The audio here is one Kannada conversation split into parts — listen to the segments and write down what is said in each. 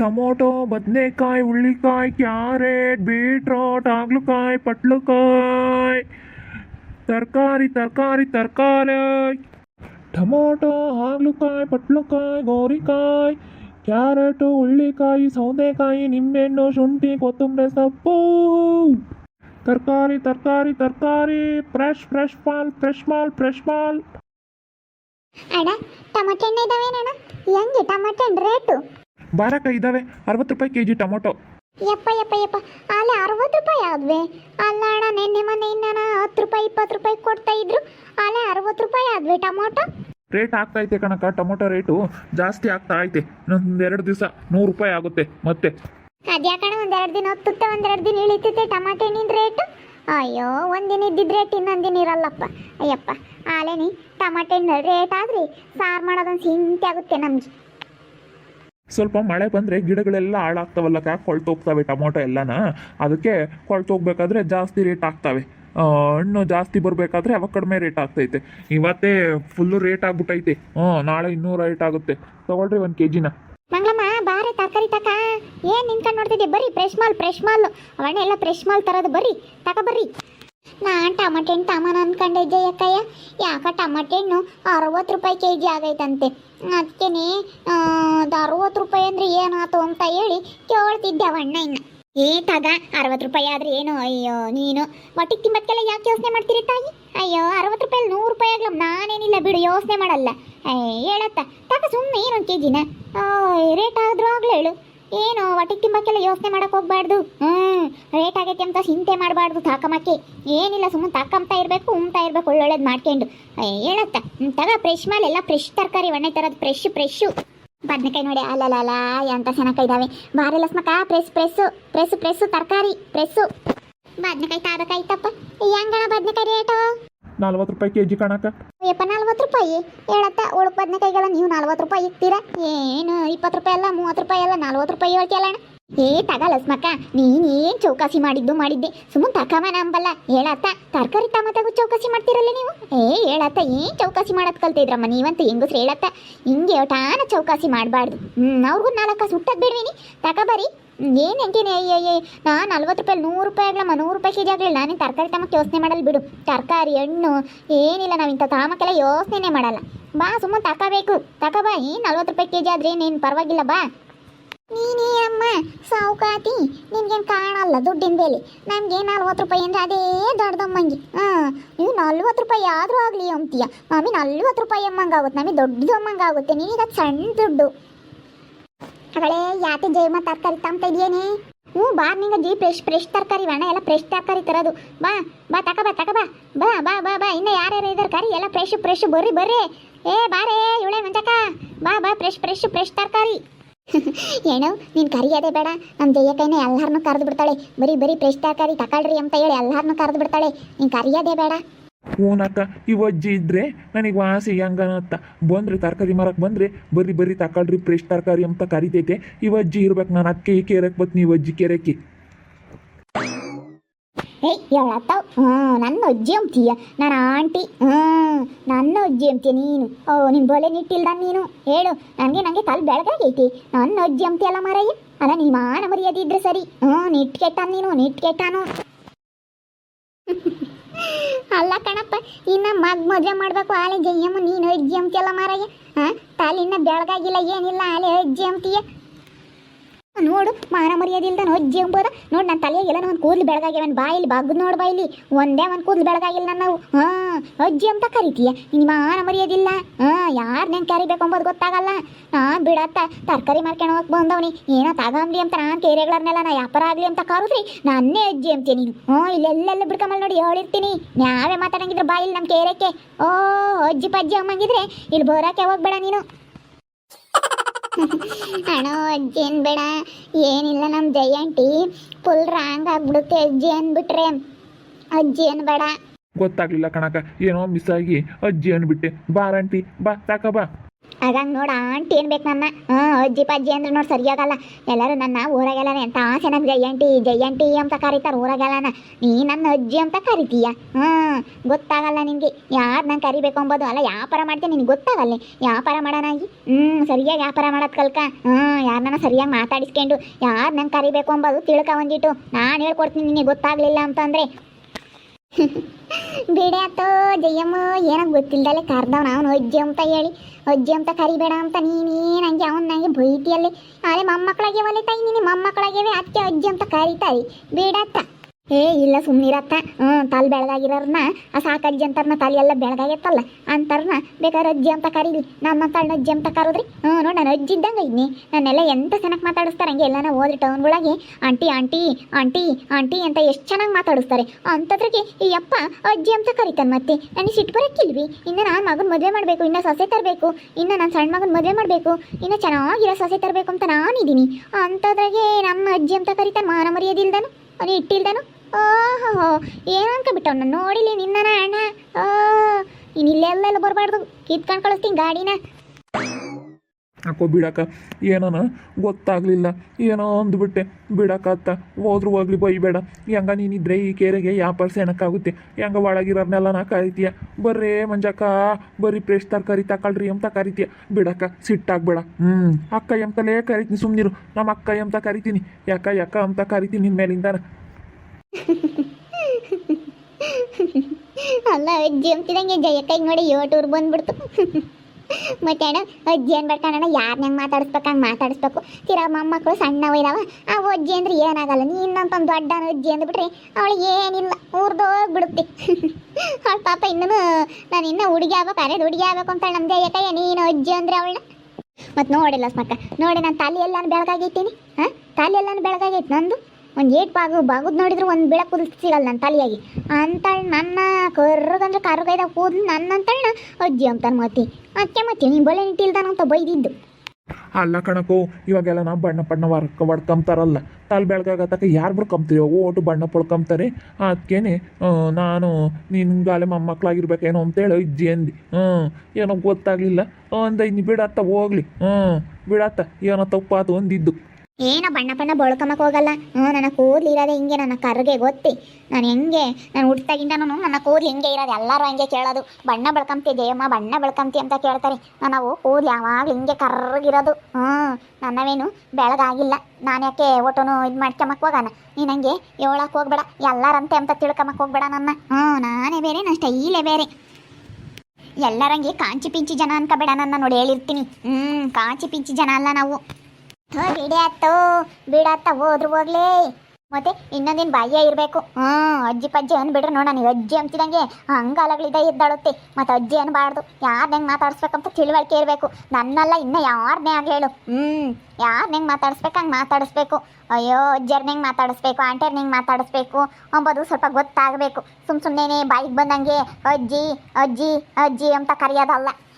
ಟೊಮೊಟೊ, ಬದನೆಕಾಯಿ, ಹುಳ್ಳಿಕಾಯಿ, ಕ್ಯಾರೆಟ್, ಬೀಟ್ರೋಟ್, ಹಾಗಲಕಾಯಿ, ಪಟ್ಲಕಾಯಿ. ತರಕಾರಿ ತರಕಾರಿ ತರಕಾರಿ. ಟೊಮೊಟೊ, ಹಾಗಲಕಾಯಿ, ಪಟ್ಲಕಾಯಿ, ಗೋರಿಕಾಯಿ, ಕ್ಯಾರೆಟು, ಹುಳ್ಳಿಕಾಯಿ ಸೌತೆಕಾಯಿ ನಿಂಬೆಹಣ್ಣು, ಶುಂಠಿ, ಕೊತ್ತಂಬರಿ ಸೊಪ್ಪು. ತರಕಾರಿ ತರಕಾರಿ ತರಕಾರಿ. ಫ್ರೆಶ್ ಫ್ರೆಶ್ ಮಾಲ್ ಫ್ರೆಶ್ ಮಾಲ್ ಫ್ರೆಶ್ ಮಾಲ್ ಅಣ್ಣ ಟೊಮೊಟೊ ಹಣ್ಣು ಇದಾವೇನಣ್ಣ? ಹೆಂಗೆ ಟೊಮೊಟೊ ರೇಟು? ಬಾರಕ ಇದ್ದಾವೆ ಅರವತ್ತು ರೂಪಾಯಿ ಕೆ ಜಿ ಟೊಮೊಟೊ. ಯಪ್ಪ ಯಪ್ಪ ಯಪ್ಪ. ಅಲ್ಲಿ ಅರವತ್ತು ರೂಪಾಯಿ ಆದ್ವೆ. ಅಲ್ಲ ಅಣ್ಣ ನಿನ್ನೆ ಮೊನ್ನೆ ಇನ್ನಣ್ಣ ಹತ್ತು ರೂಪಾಯಿ ಇಪ್ಪತ್ತು ರೂಪಾಯಿ ಕೊಡ್ತಾ ಇದ್ರು. ಅಲ್ಲೇ ಅರವತ್ತು ರೂಪಾಯಿ ಆದ್ವೆ ಟೊಮೊಟೊ. ರೇಟ್ ಆಗ್ತಾ ಐತೆ ಕಣಕ ಟೊಮೊಟೊ ರೇಟು ಜಾಸ್ತಿ ಆಗ್ತಾ ಐತೆ. ಇನ್ನೊಂದು ಎರಡು ದಿವಸ ನೂರು ರೂಪಾಯಿ ಆಗುತ್ತೆ ಮತ್ತೆ. ಅದ್ಯಾಕಣ ಒಂದೆರಡು ದಿನ ಹೊತ್ತುತ್ತೆ ಒಂದೆರಡು ದಿನ ಇಳಿತೈತೆ ಟಮಾಟೆ ಹಣ್ಣಿನ ರೇಟು. ಅಯ್ಯೋ ಒಂದಿನ ಇದ್ದಿದ್ದು ರೇಟ್ ಇನ್ನೊಂದು ದಿನ ಇರಲ್ಲಪ್ಪ. ಅಯ್ಯಪ್ಪ ಆಲೇನಿ ಟಮಾಟೆ ಹಣ್ಣು ರೇಟ್ ಆದ್ರಿ. ಸಾರು ಮಾಡೋದೊಂದು ಸಿಂತೆ ಆಗುತ್ತೆ ನಮ್ಗೆ. ಸ್ವಲ್ಪ ಮಳೆ ಬಂದರೆ ಗಿಡಗಳೆಲ್ಲ ಹಾಳಾಗ್ತಾವಲ್ಲ ಯಾಕೆ ಕೊಳ್ತೋಗ್ತವೆ ಟೊಮೊಟೊ ಎಲ್ಲನ. ಅದಕ್ಕೆ ಕೊಳ್ತೋಗ್ಬೇಕಾದ್ರೆ ಜಾಸ್ತಿ ರೇಟ್ ಆಗ್ತವೆ. ಹಣ್ಣು ಜಾಸ್ತಿ ಬರಬೇಕಾದ್ರೆ ಅವಾಗ ಕಡಿಮೆ ರೇಟ್ ಆಗ್ತೈತೆ. ಇವತ್ತೇ ಫುಲ್ಲು ರೇಟ್ ಆಗ್ಬಿಟ್ಟೈತೆ ಹ್ಞೂ, ನಾಳೆ ಇನ್ನೂರು ರೇಟ್ ಆಗುತ್ತೆ. ತಗೊಳ್ರಿ ಒಂದು ಕೆ ಜಿನ ಮಂಗಳಮ್ಮ, ಬಾರೆ ತರಕಾರಿ ತಕ. ಏನ್ ನಿಂತ್ಕೊಂಡು ನೋಡ್ತಿದ್ದೆ? ಬರ್ರಿ ಫ್ರೆಶ್ ಮಾಲ್ ಫ್ರೆಶ್ ಮಾಲ್ ಅವಣ್ಣ ಎಲ್ಲ ಫ್ರೆಶ್ ಮಾಲ್ ತರೋದು ಬರ್ರಿ, ತಕ ಬರ್ರಿ. ನಾನ್ ಟಮಾಟೆ ಹಣ್ಣು ತಮನ ಅನ್ಕೊಂಡೆ ಜಯಕ್ಕಯ್ಯ ಯಾಕ ಟಮಾಟೆ ಹಣ್ಣು ಅರವತ್ತು ರೂಪಾಯಿ ಕೆ ಜಿ ಆಗೈತಂತೆ ಅದಕ್ಕೇನೆ ರೂಪಾಯಿ ಅಂದ್ರೆ ಏನಾತು ಅಂತ ಹೇಳಿ ಕೇಳ್ತಿದ್ದೆ ಅವಣ್ಣ ಇನ್ನ. ಏ ತಗ, ಅರವತ್ತು ರೂಪಾಯಿ ಆದ್ರೆ ಏನು? ಅಯ್ಯೋ, ನೀನು ಮಟ್ಟಿಗೆ ತಿಂಬತ್ಕೆಲ್ಲ ಯಾಕೆ ಯೋಚನೆ ಮಾಡ್ತೀರಿ ತಾಯಿ? ಅಯ್ಯೋ, ಅರವತ್ತು ರೂಪಾಯಿ ನೂರು ರೂಪಾಯಿ ಆಗ್ಲಮ್ ನಾನೇನಿಲ್ಲ ಬಿಡು, ಯೋಚನೆ ಮಾಡಲ್ಲ. ಹೇಳತ್ತ. ತಗ ಸುಮ್ಮನೆ ಏನೊಂದು ಕೆ ಜಿನ ರೇಟ್ ಆದ್ರೂ ಆಗ್ಲೇ ಹೇಳು. ಏನು ಒಟ್ಟಿಗೆ ತಿಂಬಕ್ಕೆಲ್ಲ ಯೋಚನೆ ಮಾಡಕ್ ಹೋಗ್ಬಾರ್ದು? ಹ್ಮ್ ರೇಟ್ ಆಗೈತೆ ಅಂತ ಚಿಂತೆ ಮಾಡಬಾರ್ದು, ತಾಕಮಕ್ಕೆ. ಏನಿಲ್ಲ ಸುಮ್ಮನೆ ತಾಕಂತ ಇರಬೇಕು, ಉಮ್ತಾ ಇರಬೇಕು, ಒಳ್ಳೊಳ್ಳೇದು ಮಾಡ್ಕೊಂಡು. ಹೇಳತ್ತ. ತಗ ಫ್ರೆಶ್ ಮಾಲ್ ಎಲ್ಲ ಫ್ರೆಶ್ ತರಕಾರಿ ಒಣ್ಣೆ ತರದು ಫ್ರೆಶ್ ಫ್ರೆಶು ಬದ್ನೆಕಾಯಿ ನೋಡಿ ಅಲ್ಲಲ್ಲ ಎಂತ ಚೆನ್ನಾಗಿ ಇದಾವೆ. ಬಾರಿ ಲಸ್ಮಕ ಪ್ರೆಸ್ ಪ್ರೆಸ್ಸು ಪ್ರೆಸ್ ಪ್ರೆಸ್ಸು ತರಕಾರಿ ಪ್ರೆಸ್ಸು. ಬದ್ನೆಕಾಯಿ ತಾಬೇಕಾಯ್ತಪ್ಪ ಹೆಂಗಣ ಬದ್ನೆಕಾಯಿ ರೇಟು? ನಲ್ವತ್ತು ರೂಪಾಯಿ ಕೆ ಜಿ ಕಣಕ ಯಪ್ಪ ನಲ್ವತ್ತು ರೂಪಾಯಿ? ಹೇಳತ್ತ ಉಳುಕ್ ಬದ್ನೆಕಾಯಿಗೆಲ್ಲ ನೀವು ನಲ್ವತ್ತು ರೂಪಾಯಿ ಇಕ್ತೀರಾ? ಏನು ಇಪ್ಪತ್ತು ರೂಪಾಯಿ ಅಲ್ಲ ಮೂವತ್ತು ರೂಪಾಯಿ ಅಲ್ಲ ನಲ್ವತ್ತು ರೂಪಾಯಿ ಹೇಳ್ತಿಯಲ್ಲ ಏ ತಗ ಲಸ್ಮಕ್ಕ ನೀನ್ ಏನ್ ಚೌಕಾಸಿ ಮಾಡಿದ್ದು ಮಾಡಿದ್ದೆ. ಸುಮ್ಮನೆ ತಕವ ನಂಬಲ್ಲ ಹೇಳತ್ತ, ತರಕಾರಿ ತಗು ಚೌಕಾಸಿ ಮಾಡ್ತಿರಲ್ಲ ನೀವು? ಏ ಹೇಳತ್ತ, ಏನ್ ಚೌಕಾಸಿ ಮಾಡದ್ ಕಲ್ತಿದ್ರಮ್ಮ ನೀವಂತ ಹೆಂಗಸ್ರು ಹೇಳತ್ತ. ಹಿಂಗೆ ಒಟಾನ ಚೌಕಾಸಿ ಮಾಡಬಾರ್ದು. ಹ್ಮ್ ಅವ್ರಿಗೂ ನಾಲ್ಕು ಕಾಸು ಹುಟ್ಟದ್ ತಕ ತಕಬರಿ ಏನು ಹೆಂಗೇನೆ ಅಯ್ಯಯ್ಯ ನಾ ನಲ್ವತ್ತು ರೂಪಾಯಿ, ನೂರು ರೂಪಾಯಿ ಆಗ್ಲಮ್ಮ, ನೂರು ರೂಪಾಯಿ ಕೆ ಜಿ ನಾನೇನು ತರಕಾರಿ ತಮಕ್ಕೆ ಯೋಚನೆ ಮಾಡಲ್ಲ ಬಿಡು. ತರಕಾರಿ, ಹಣ್ಣು, ಏನಿಲ್ಲ ನಾವು ಇಂಥ ತಾಮಕ್ಕೆಲ್ಲ ಯೋಚನೆ ಮಾಡಲ್ಲ. ಬಾ ಸುಮ್ಮನೆ ತಕೋಬೇಕು ತಗೋ ಬಾ, ಏನು ನಲ್ವತ್ತು ರೂಪಾಯಿ ಕೆ ಜಿ ಆದ್ರೆ ಏನೇನು, ಪರವಾಗಿಲ್ಲ, ಬಾ. ನೀನೇ ಅಮ್ಮ, ಸಾವುಕಾತಿ. ನಿನ್ಗೇನು ಕಾಣಲ್ಲ ದುಡ್ಡಿನ ಬೆಲೆ. ನಮಗೆ ನಲ್ವತ್ತು ರೂಪಾಯಿ ಅಂದ್ರೆ ಅದೇ ದೊಡ್ಡದಮ್ಮಂಗೆ. ಹಾಂ ನೀವು ನಲ್ವತ್ತು ರೂಪಾಯಿ ಆದರೂ ಆಗಲಿ ಅಂತೀಯ. ಮಮ್ಮಿ ನಲ್ವತ್ತು ರೂಪಾಯಿ ಅಮ್ಮಂಗೆ ಆಗುತ್ತೆ. ನಮಗೆ ದೊಡ್ಡದು ಅಮ್ಮಂಗೆ ಆಗುತ್ತೆ. ನೀನು ಅದು ಸಣ್ಣ ದುಡ್ಡು. ಅವಳೇ ಯಾಕೆ ಜಯಮ್ಮ ತರಕಾರಿ ತಂಪ ಇದೆಯೇನೆ? ಹ್ಞೂ, ಬಾ, ನಿಂಗೆ ಜೀ ಫ್ರೆಶ್ ಫ್ರೆಶ್ ತರಕಾರಿ ಅಣ್ಣ ಎಲ್ಲ ಫ್ರೆಶ್ ತರಕಾರಿ ತರೋದು. ಬಾ ಬಾ, ತಕ ಬಾ ತಕ, ಬಾ. ಬಾ ಬಾ ಬಾ ಬಾ. ಇನ್ನು ಯಾರ್ಯಾರು ಇದ್ದಾರೆ ಕರಿ? ಎಲ್ಲ ಫ್ರೆಶ್ ಫ್ರೆಶ್, ಬರ್ರಿ ಬರ್ರಿ. ಏ, ಬಾರೇ, ಇವಳೆ ಮಂಜಕ್ಕ. ಬಾ ಬಾ, ಫ್ರೆಶ್ ಫ್ರೆಶ್ ಫ್ರೆಶ್ ತರಕಾರಿ. ಏನು, ನೀನು ಕರಿಯೋದೇ ಬೇಡ. ನಮ್ಮ ಜಯಕ್ಕೈನ ಎಲ್ಲಾರನ್ನೂ ಕರೆದು ಬಿಡ್ತಾಳೆ. ಬರೀ ಬರೀ ಫ್ರೆಶ್ ತರಕಾರಿ ಅಂತ ಹೇಳಿ ಎಲ್ಲಾರನ್ನೂ ಕರೆದು ಬಿಡ್ತಾಳೆ. ನೀನು ಕರಿಯೋದೇ ಬೇಡ. ಹೂನಕ್ಕ ಈ ಅಜ್ಜಿ ಇದ್ರೆ ನನಗೆ ವಾಸಿ ಅಂತ ಬಂದ್ರಿ ತರಕಾರಿ ಮಾರಕ್ಕೆ ಬಂದ್ರೆ ಬರೀ ಬರೀ ತಗೊಳ್ರಿ ಫ್ರೆಶ್ ತರಕಾರಿ ಅಂತ ಕರಿತೈತೆ. ಈ ಅಜ್ಜಿ ಇರ್ಬೇಕು, ನಾನು ಅಕ್ಕಿ ಕೇರಕ್ ಕೇರಕ್ಕೆ ನೀವು ಅಜ್ಜಿ ಕೇರಕ್ಕೆ ಏಯ್ ಹೇಳತ್ತಾವ್ ಹ್ಞೂ ನನ್ನ ಅಜ್ಜಿ ಅಂತೀಯ ನನ್ನ ಆಂಟಿ? ಹ್ಞೂ ನನ್ನ ಅಜ್ಜಿ ಅಂತೀಯ ನೀನು? ಓ ನಿನ್ನ ಬೊಲೆ ನಿಟ್ಟಿಲ್ದ ನೀನು? ಹೇಳು, ನನಗೆ ನನಗೆ ತಲೆ ಬೆಳಗಾಗೈತಿ. ನನ್ನ ಅಜ್ಜಿ ಅಂತೀಯಲ್ಲ ಮಾರಯ್ಯ? ಅಲ್ಲ, ನೀ ಮಾನ ಮರ್ಯಾದಿದ್ರೆ ಸರಿ. ಹ್ಞೂ ನಿಟ್ ಕೆಟ್ಟ ನೀನು, ನಿಟ್ ಕೆಟ್ಟಾನು. ಅಲ್ಲ ಕಣಪ್ಪ, ಇನ್ನ ಮಗ್ ಮದುವೆ ಮಾಡಬೇಕು, ಆಲೆ ಜಯ್ಯಮ್ಮ ನೀನು ಅಜ್ಜಿ ಅಂತೀಯಲ್ಲ ಮಾರಯ್ಯ? ಹಾಂ ತಲೆ ಇನ್ನ ಬೆಳಗಾಗಿಲ್ಲ, ಏನಿಲ್ಲ, ಆಲೆ ಅಜ್ಜಿ ಅಂತೀಯ ನೋಡು, ಮಾನ ಮರ್ಯಾದಿಲ್ದ ಅಜ್ಜಿ ಎಂಬುದ ನೋಡು ನನ್ನ ತಲೆಯಾಗೆಲ್ಲ ಒಂದು ಕೂದಲು ಬೆಳಗಾಗ್ಯವನ್ ಬಾಯಲ್ಲಿ ಬಗ್ದು ನೋಡು ಬಾಯಿಲಿ. ಒಂದೇ ಒಂದು ಕೂದಲು ಬೆಳಗಾಗಿಲ್ಲ ನಾವು. ಹಾಂ, ಅಜ್ಜಿ ಅಂತ ಕರಿತೀಯ? ನಿನ್ನ ಮಾನ ಮರ್ಯಾದಿಲ್ಲ ಹಾಂ, ಯಾರು ನಂಗೆ ಕರಿಬೇಕು ಅಂಬೋದು ಗೊತ್ತಾಗಲ್ಲ. ನಾ ಬಿಡತ್ತ, ತರಕಾರಿ ಮಾರ್ಕೊಂಡು ಹೋಗಕ್ಕೆ ಬಂದವನಿ. ಏನೋ ತಗೊಂಬ್ಲಿ ಅಂತ ನಾನು ಕೇರೆಗಳನ್ನೆಲ್ಲ ನಾ ವ್ಯಾಪಾರ ಆಗಲಿ ಅಂತ ಕರೆದ್ರಿ. ನಾನೇ ಅಜ್ಜಿ ಅಂತೀನಿ ನೀನು. ಹ್ಞೂ ಇಲ್ಲೆಲ್ಲೆಲ್ಲ ಮಲ್ ನೋಡಿ ಹೇಳಿರ್ತೀನಿ ನಾವೇ ಮಾತಾಡಂಗಿದ್ರೆ ಬಾಯಿಲಿ ನಮ್ಮ ಕೇರೆಕ್ಕೆ ಓ, ಅಜ್ಜಿ ಪಜ್ಜಿ ಅಮ್ಮಂಗಿದ್ರೆ ಇಲ್ಲಿ ಬರೋಕೆ ಹೋಗ್ಬೇಡ ನೀನು. ಅಣ್ಣ ಅಜ್ಜಿ ಬೇಡ. ಏನಿಲ್ಲ ನಮ್ಮ ಜಯಂಟಿ ಫುಲ್ ರಾಂಗ್ ಆಗ್ಬಿಡುತ್ತೆ ಅಜ್ಜಿ ಅಂದ್ಬಿಟ್ರೆ ಅಜ್ಜಿ ಅನ್ಬೇಡ ಗೊತ್ತಾಗ್ಲಿಲ್ಲ ಕಣಕ ಏನೋ ಮಿಸ್ ಆಗಿ ಅಜ್ಜಿ ಅಂದ್ಬಿಟ್ಟೆ ಬಾರಂಟಿ ಬಾ, ಸಾಕ, ಬಾ. ಆಗ ನೋಡ ಆಂಟಿ ಏನ್ ಬೇಕು ನನ್ನ. ಹ್ಞೂ ಅಜ್ಜಿ ಪಜ್ಜಿ ಅಂದ್ರೆ ನೋಡಿ ಸರಿಯಾಗಲ್ಲ. ಎಲ್ಲರೂ ನನ್ನ ಊರಾಗೆಲ್ಲ ಎಂತ ಚೆನ್ನಾಗಿ ಜಯಂಟಿ ಜಯಂಟಿ ಅಂತ ಕರೀತಾರೆ ಊರಾಗೆಲ್ಲನ. ನೀ ನನ್ನ ಅಜ್ಜಿ ಅಂತ ಕರಿತೀಯ? ಹ್ಞೂ ಗೊತ್ತಾಗಲ್ಲ ನಿನಗೆ ಯಾರು ನಂಗೆ ಕರಿಬೇಕು ಅಂಬೋದು ಅಲ್ಲ ವ್ಯಾಪಾರ ಮಾಡ್ತೀನಿ ನಿನಗೆ ಗೊತ್ತಾಗಲ್ಲ. ವ್ಯಾಪಾರ ಮಾಡೋಣಾಗಿ ಹ್ಞೂ ಸರಿಯಾಗಿ ವ್ಯಾಪಾರ ಮಾಡೋದು ಕಲ್ಕ? ಹ್ಞೂ ಯಾರನ್ನ ಸರಿಯಾಗಿ ಮಾತಾಡಿಸ್ಕೊಂಡು ಯಾರು ನಂಗೆ ಕರಿಬೇಕು ಅಂಬೋದು ತಿಳ್ಕ ಒಂದಿಟ್ಟು ನಾನು ಹೇಳ್ಕೊಡ್ತೀನಿ ನಿನಗೆ ಗೊತ್ತಾಗಲಿಲ್ಲ ಅಂತಂದರೆ. ಬೇಡ ಆತೋ ಜಯಮ್ಮ ಏನೋ ಗೊತ್ತಿಲ್ದಲೆ ಕರ್ದವ್ ಅವನು ಅಜ್ಜಿ ಅಂತ ಹೇಳಿ. ಅಜ್ಜಿ ಅಂತ ಕರಿಬೇಡ ಅಂತ ನೀನೇನು ಹಂಗೆ ಅವನು ನಂಗೆ ಬೈತಿಯಲ್ಲಿ. ಆಲೆ ಮೊಮ್ಮಕ್ಕಳಾಗೆ ಒಲೆ ತಾಯಿ ನೀನು ಮೊಮ್ಮಕ್ಕಳಾಗ್ಯವೆ ಅದಕ್ಕೆ ಅಜ್ಜಿ ಅಂತ ಕರೀತಾರಿ. ಬೇಡ ಅತ್ತ. ಏ, ಇಲ್ಲ ಸುಮ್ಮನಿರತ್ತ ಹ್ಞೂ ತಲೆ ಬೆಳಗಾಗಿರೋರ್ನ, ಆ ಸಾಕಜ್ಜಿ ಅಂತಾರನ್ನ ತಲೆ ಎಲ್ಲ ಬೆಳಗಾಗಿತ್ತಲ್ಲ ಅಂತಾರನ್ನ ಬೇಕಾದ್ರೆ ಅಜ್ಜಿ ಅಂತ ಕರೀಲಿ ನಮ್ಮ ತಳ್ಳ ಅಜ್ಜಿ ಅಂತ ಕರೋದ್ರಿ. ಹ್ಞೂ ನೋಡಿ, ನಾನು ಅಜ್ಜಿ ಇದ್ದಂಗೆ ಇದ್ನಿ. ನನ್ನೆಲ್ಲ ಎಂತ ಚೆನ್ನಾಗಿ ಮಾತಾಡಿಸ್ತಾರೆ, ಹಂಗೆ ಎಲ್ಲಾನ ಹೋದ್ರಿ ಟೌನ್ಗಳಾಗೆ, ಆಂಟಿ ಆಂಟಿ ಆಂಟಿ ಆಂಟಿ ಅಂತ ಎಷ್ಟು ಚೆನ್ನಾಗಿ ಮಾತಾಡಿಸ್ತಾರೆ. ಅಂಥದ್ರಿಗೆ ಈ ಅಪ್ಪ ಅಜ್ಜಿ ಅಂತ ಕರಿತಾನೆ ಮತ್ತೆ, ನನಗೆ ಸಿಟ್ಟು ಬರೋಕ್ಕಿಲ್ವಿ. ಇನ್ನು ನಾನು ಮಗನ ಮದುವೆ ಮಾಡಬೇಕು, ಇನ್ನೂ ಸೊಸೆ ತರಬೇಕು, ಇನ್ನು ನಾನು ಸಣ್ಣ ಮಗನ ಮದುವೆ ಮಾಡಬೇಕು, ಇನ್ನು ಚೆನ್ನಾಗಿರೋ ಸೊಸೆ ತರಬೇಕು ಅಂತ ನಾನಿದ್ದೀನಿ ಅಂಥದ್ರಾಗೆ ನಮ್ಮ ಅಜ್ಜಿ ಅಂತ ಕರೀತಾನೆ, ಮಾನ ಮರ್ಯಾದಿಲ್ದನು ಅವನು ಇಟ್ಟಿಲ್ದನು? ಓಹೋ ಏನು ಅನ್ಕೊಬಿಟ್ಟವ್ ನಾನು ನೋಡಿಲಿ ನಿನ್ನ ಅಣ್ಣ ಓ ನೀನು ಇಲ್ಲೆಲ್ಲ ಬರಬಾರ್ದು. ಕಿತ್ಕೊಂಡು ಕಳಿಸ್ತೀನಿ ಗಾಡಿನ. ಅಕ್ಕೋ ಬಿಡಕ್ಕ, ಏನನ ಗೊತ್ತಾಗ್ಲಿಲ್ಲ. ಏನೋ ಅಂದ್ಬಿಟ್ಟೆ. ಬಿಡಕ್ಕತ್ತ ಹೋದ್ರು ಹೋಗ್ಲಿ ಬೈಬೇಡ. ಹೆಂಗ ನೀನಿದ್ರೆ ಈ ಕೇರೆಗೆ ವ್ಯಾಪಾರ ಸೆಣಕ್ಕಾಗುತ್ತೆ ಹೆಂಗ ಒಳಗಿರೋರ್ನೆಲ್ಲ ನಾ ಕರಿತೀಯ? ಬರ್ರೇ ಮಂಜಕ್ಕ, ಬರೀ ಫ್ರೆಶ್ ತರಕಾರಿ ತಕೊಳ್ರಿ ಅಂತ ಕರಿತೀಯ. ಬಿಡಕ್ಕ, ಸಿಟ್ಟಾಗ್ಬೇಡ. ಹ್ಞೂ ಅಕ್ಕ ಎಂತಲೇ ಕರಿತೀನಿ ಸುಮ್ಮನಿರು ನಮ್ಮ ಅಕ್ಕ ಎಂತ ಕರಿತೀನಿ? ಯಾಕ ಯಾಕ ಅಂತ ಕರಿತೀನಿ ನಿನ್ನ ಮೇಲಿಂದಾನ ಅಲ್ಲ ಅಜ್ಜಿ ಅಂತಿದಂಗೆ ಜಯಕ್ಕೈಗೆ ನೋಡಿ ಯೋಟೂರ್ ಬಂದ್ಬಿಡ್ತು. ಮತ್ತೆ ಅಣ್ಣ ಅಜ್ಜಿ ಅನ್ಬೇಕಣ್ಣ ಯಾರನ್ನ ಹೆಂಗೆ ಮಾತಾಡಿಸ್ಬೇಕು, ಹಂಗೆ ಮಾತಾಡಿಸ್ಬೇಕು? ತೀರಾ ಮೊಮ್ಮಕ್ಕಳು ಸಣ್ಣವ ಇದಾವ. ಆ ಅಜ್ಜಿ ಅಂದ್ರೆ ಏನಾಗಲ್ಲ. ನೀನಂತ ದೊಡ್ಡ ಅಜ್ಜಿ ಅಂದ್ಬಿಟ್ರೆ ಅವಳಿಗೆ ಏನಿಲ್ಲ ಊರ್ದೋಗ್ಬಿಡುತ್ತೆ ಅವಳ ಪಾಪ ಇನ್ನೂ ನಾನು ಇನ್ನೂ ಹುಡುಗಿ ಆಗ್ಬೇಕು ಅರೆ ಹುಡುಗಿ ಆಗ್ಬೇಕು ಅಂತ ನಮ್ಮ ಜಯಕ್ಕಯ್ಯ ನೀನು ಅಜ್ಜಿ ಅಂದ್ರೆ ಅವಳನ್ನ. ಮತ್ತೆ ನೋಡಿಲ್ಲ ಸ್ಮಕ್ಕ. ನೋಡಿ ನಾನು ತಲೆ ಎಲ್ಲಾನು ಬೆಳಗಾಗೈತೀನಿ ಹಾಂ? ತಲೆ ಎಲ್ಲಾನು ಬೆಳಗಾಗೈತೆ ನಂದು? ಒಂದು ಏಟ್ ಬಾಗು, ಬಾಗುದ್ ನೋಡಿದ್ರು ಒಂದು ಬೆಳಕು ಸಿಗಲ್ಲ ನನ್ನ ತಲೆಯಾಗಿ. ಅಂತಳ್ ನನ್ನ ಕರ್ರಗಂದ್ರೆ ಕರ್ಗೈದ ಕೂದಲು ನನ್ನ ಅಂತಳ್ನ ಅಜ್ಜಿ ಅಂತಾನೆ ಮತಿ. ಅಕ್ಕೆ ಮತ್ತೆ ನೀನು ಬಳೆ ನಿಟ್ಟಿಲ್ದಾನಂತ ಬೈದಿದ್ದು. ಅಲ್ಲ ಕಣಕು, ಇವಾಗೆಲ್ಲ ನಾವು ಬಣ್ಣ ಬಣ್ಣ ವರ್ಕ ಹೊಡ್ಕೊಂತಾರಲ್ಲ ತಲೆ ಬೆಳಗಾಗತ್ತಕ ಯಾರು ಬಿಡ್ಕೊಂತೀವಿ ಓಟು ಬಣ್ಣ ಪಡ್ಕೊಂತಾರೆ ಅದಕ್ಕೇನೆ ನಾನು ನಿನ್ಗಾಲೆ ಮೊಮ್ಮಕ್ಕಳಾಗಿರ್ಬೇಕೇನೋ ಅಂತೇಳಿ ಇಜ್ಜಿ ಅಂದು. ಹ್ಞೂ ಏನೋ ಗೊತ್ತಾಗಲಿಲ್ಲ. ಒಂದು ಬಿಡತ್ತ ಹೋಗ್ಲಿ. ಹ್ಞೂ ಬಿಡತ್ತ ಏನೋ ತಪ್ಪಾತು ಅಂದಿದ್ದು. ಏನೋ ಬಣ್ಣ ಬಣ್ಣ ಬಳ್ಕೊಂಬಕ್ಕೆ ಹೋಗಲ್ಲ. ಹ್ಞೂ ನನ್ನ ಕೂದಲು ಇರೋದೇ ಹಿಂಗೆ, ನನ್ನ ಕರ್ಗೆ ಗೊತ್ತಿ. ನಾನು ಹೆಂಗೆ, ನಾನು ಹುಟ್ಟಾಗಿಂದನೂ ನನ್ನ ಕೂದಲು ಹಿಂಗೆ ಇರೋದು. ಎಲ್ಲರೂ ಹಂಗೆ ಕೇಳೋದು. ಬಣ್ಣ ಬಳ್ಕಂತಿ ಜಯಮ್ಮ ಬಣ್ಣ ಬಳ್ಕಂತಿ ಅಂತ ಕೇಳ್ತಾರೆ. ನಾವು ಕೂದಲು ಯಾವಾಗಲೂ ಹಿಂಗೆ ಕರ್ರಗಿರೋದು ಹ್ಞೂ ನನ್ನವೇನು ಬೆಳಗಾಗಿಲ್ಲ. ನಾನು ಯಾಕೆ ಒಟ್ಟನು ಇದು ಮಾಡ್ಕೊಂಬಕ್ಕೆ ಹೋಗೋಣ ನೀನು ಹಂಗೆ ಹೇಳಕ್ಕೆ ಹೋಗ್ಬೇಡ. ಎಲ್ಲರಂತೆ ಅಂತ ತಿಳ್ಕೊಂಬಕ್ಕೆ ಹೋಗ್ಬೇಡ ನನ್ನ. ಹ್ಞೂ ನಾನೇ ಬೇರೆ ನನ್ನ ಸ್ಟೈಲೇ ಬೇರೆ. ಎಲ್ಲರಂಗೆ ಕಾಂಚಿ ಪಿಂಚಿ ಜನ ಅನ್ಕೋಬೇಡ ನನ್ನ ನೋಡಿ ಹೇಳಿರ್ತೀನಿ. ಹ್ಞೂ ಕಾಂಚಿ ಪಿಂಚಿ ಜನ ಅಲ್ಲ ನಾವು. ಥೋ ಬಿಡಾತ್ತೋ ಬಿಡಾತ್ತ ಹೋದ್ರು ಹೋಗ್ಲೇ. ಮತ್ತೆ ಇನ್ನೊಂದಿನ ಬಾಯ್ಯ ಇರಬೇಕು ಹ್ಞೂ, ಅಜ್ಜಿ ಪಜ್ಜಿ ಅನ್ಬಿಡ್ರಿ ನೋಡ ನೀವು ಅಜ್ಜಿ ಅಂತಿದಂಗೆ ಹಂಗಾಲಗಳಿದ ಇದ್ದಾಳುತ್ತೆ ಮತ್ತೆ ಅಜ್ಜಿ ಅನ್ಬಾರ್ದು. ಯಾರನ್ನ ಹೆಂಗೆ ಮಾತಾಡಿಸ್ಬೇಕಂತ ತಿಳುವಳಿಕೆ ಇರಬೇಕು. ನನ್ನಲ್ಲ, ಇನ್ನೂ ಯಾರನ್ನೇ ಆಗಲಿ ಹೇಳು? ಹ್ಞೂ ಹೆಂಗೆ ಮಾತಾಡಿಸ್ಬೇಕು, ಹಂಗೆ ಮಾತಾಡಿಸ್ಬೇಕು. ಅಯ್ಯೋ ಅಜ್ಜರ್ನಂಗೆ ಮಾತಾಡಿಸ್ಬೇಕು ಆಂಟಿಯರ್ನಂಗೆ ಮಾತಾಡಿಸ್ಬೇಕು ಅಂಬೋದು ಸ್ವಲ್ಪ ಗೊತ್ತಾಗಬೇಕು. ಸುಮ್ಮ ಸುಮ್ಮನೆ ಬಾಯಿಗೆ ಬಂದಂಗೆ, ಅಜ್ಜಿ ಅಜ್ಜಿ ಅಜ್ಜಿ ಅಂತ ಕರೆಯೋದಲ್ಲ. ಹೋ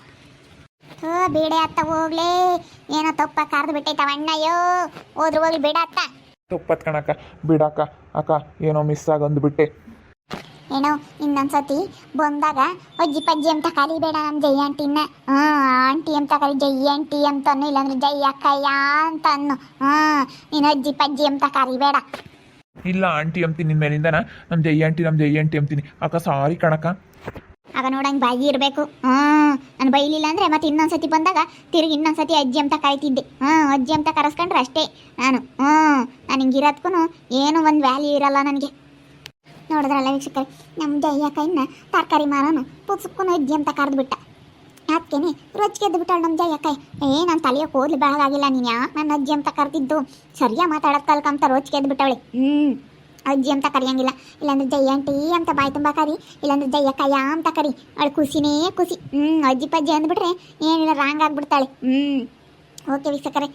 ಬೇಡ ಅತ್ತ ಹೋಗ್ಲೇ. ಏನೋ ತಪ್ಪ ಕರೆದು ಬಿಟ್ಟೈತವ ಅಣ್ಣಯ್ಯೋ. ಹೋದ್ರು ಹೋಗ್ಲಿ ಬೇಡ ಅತ್ತ. ತಪ್ಪತ್ ಕಣಕ್ಕ ಬಿಡಕ್ಕ. ಅಕ್ಕ ಏನೋ ಮಿಸ್ ಆಗಿ ಅಂದ್ಬಿಟ್ಟೆ ಏನೋ ಇನ್ನೊಂದ್ಸತಿ ಬಂದಾಗ ಅಜ್ಜಿ ಪಜ್ಜಿ ಅಂತ ಕರಿಬೇಡ ನಮ್ಮ ಜೈ ಆಂಟಿನ. ಹ್ಞೂ ಆಂಟಿ ಅಂತ ಕರಿ ಜೈ ಆಂಟಿ ಅಂತ ಅನ್ನು ಇಲ್ಲಾಂದ್ರೆ ಜೈ ಅಕ್ಕಯ್ಯ ಅಂತ ಅನ್ನು ಹ್ಞೂ ನೀನು ಅಜ್ಜಿ ಪಜ್ಜಿ ಅಂತ ಕರಿಬೇಡ. ಇಲ್ಲ ಆಂಟಿ ಅಂತೀನಿ ನಿನ್ನ ಮೇಲಿಂದನ ನಮ್ಮ ಜೈ ಆಂಟಿ ನಮ್ಮ ಜೈ ಆಂಟಿ ಅಂತೀನಿ. ಅಕ್ಕ ಸಾರಿ ಕಣಕ್ಕ. ಆಗ ನೋಡಂಗೆ ಬಾಯಿ ಇರಬೇಕು. ಹ್ಞೂ ನಾನು ಬೈಲಿಲ್ಲ ಅಂದರೆ ಮತ್ತೆ ಇನ್ನೊಂದ್ಸತಿ ಬಂದಾಗ ತಿರುಗಿ ಇನ್ನೊಂದ್ಸತಿ ಅಜ್ಜಿ ಅಂತ ಕರಿತಿದ್ದೆ. ಹ್ಞೂ ಅಜ್ಜಿ ಅಂತ ಕರೆಸ್ಕೊಂಡ್ರೆ ಅಷ್ಟೇ ನಾನು. ಹ್ಞೂ ನಾನು ಹಿಂಗಿರೋದ್ಕೂ ಏನು ಒಂದು ವ್ಯಾಲ್ಯೂ ಇರಲ್ಲ ನನಗೆ. ನೋಡಿದ್ರಲ್ಲ ವೀಕ್ಷಕರೇ ನಮ್ಮ ಜಯ್ಯ ಕೈನ ತರಕಾರಿ ಮಾರೋನು ಪುತ್ಸಕ್ಕೂ ಅಜ್ಜಿ ಅಂತ ಕರೆದ್ಬಿಟ್ಟ. ಅದಕ್ಕೇನೆ ರೊಚ್ಚಿಗೆ ಎದ್ದು ಬಿಟ್ಟಾಳು ನಮ್ಮ ಜಯ್ಯಕ್ಕ ಏ ನನ್ನ ತಲೆಯ ಕೂದಲು ಬೆಳಗಾಗಿಲ್ಲ ನೀನು ಯಾಕೆ ನನ್ನ ಅಜ್ಜಿ ಅಂತ ಕರೆದಿದ್ದು? ಸರಿಯಾಗಿ ಮಾತಾಡೋದು ಕಲ್ಕಂತ ರೊಚ್ಚಿಗೆ ಎದ್ದು ಬಿಟ್ಟವಳೆ ಹ್ಞೂ ಅಜ್ಜಿ ಅಂತ ಕರಿಯಂಗಿಲ್ಲ. ಇಲ್ಲಾಂದ್ರೆ ಜಯ್ಯಂಟಿ ಅಂತ ಬಾಯಿ ತುಂಬ ಕರಿ, ಇಲ್ಲಾಂದ್ರೆ ಜಯ್ಯಕ್ಕಯ್ಯ ಅಂತ ಕರಿ. ಅವಳು ಖುಷಿನೇ ಖುಷಿ. ಹ್ಞೂ ಅಜ್ಜಿ ಪಜ್ಜಿ ಅಂದ್ಬಿಟ್ರೆ ಏನಿಲ್ಲ ರಾಂಗ್ ಆಗ್ಬಿಡ್ತಾಳೆ. ಹ್ಞೂ ಓಕೆ ವೀಕ್ಷಕರೇ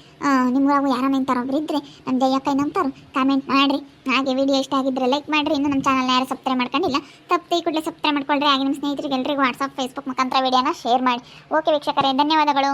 ನಿಮ್ಗೆ ಯಾರೋ ನಿಂತಾರೊಬ್ರು ಇದ್ದರೆ ನಮ್ಮ ಜಯ್ಯಕ್ಕ ನಂತಾರು ಕಾಮೆಂಟ್ ಮಾಡಿರಿ. ಹಾಗೆ ವಿಡಿಯೋ ಇಷ್ಟ ಆಗಿದ್ರೆ ಲೈಕ್ ಮಾಡಿರಿ. ಇನ್ನು ನಮ್ಮ ಚಾನಲ್ನ ಯಾರು ಸಬ್ಸ್ಕ್ರೈಬ್ ಮಾಡ್ಕೊಂಡಿಲ್ಲ ತಪ್ಪು ಕೂಡಲೇ ಸಬ್ಸ್ಕ್ರೈಬ್ ಮಾಡ್ಕೊಳ್ರಿ. ಹಾಗೆ ನಿಮ್ಮ ಸ್ನೇಹಿತರಿಗೆ ಎಲ್ಲರಿಗೂ ವಾಟ್ಸಪ್ ಫೇಸ್ಬುಕ್ ಮುಖಾಂತರ ವಿಡಿಯೋನ ಶೇರ್ ಮಾಡಿ. ಓಕೆ ವೀಕ್ಷಕರೇ, ಧನ್ಯವಾದಗಳು.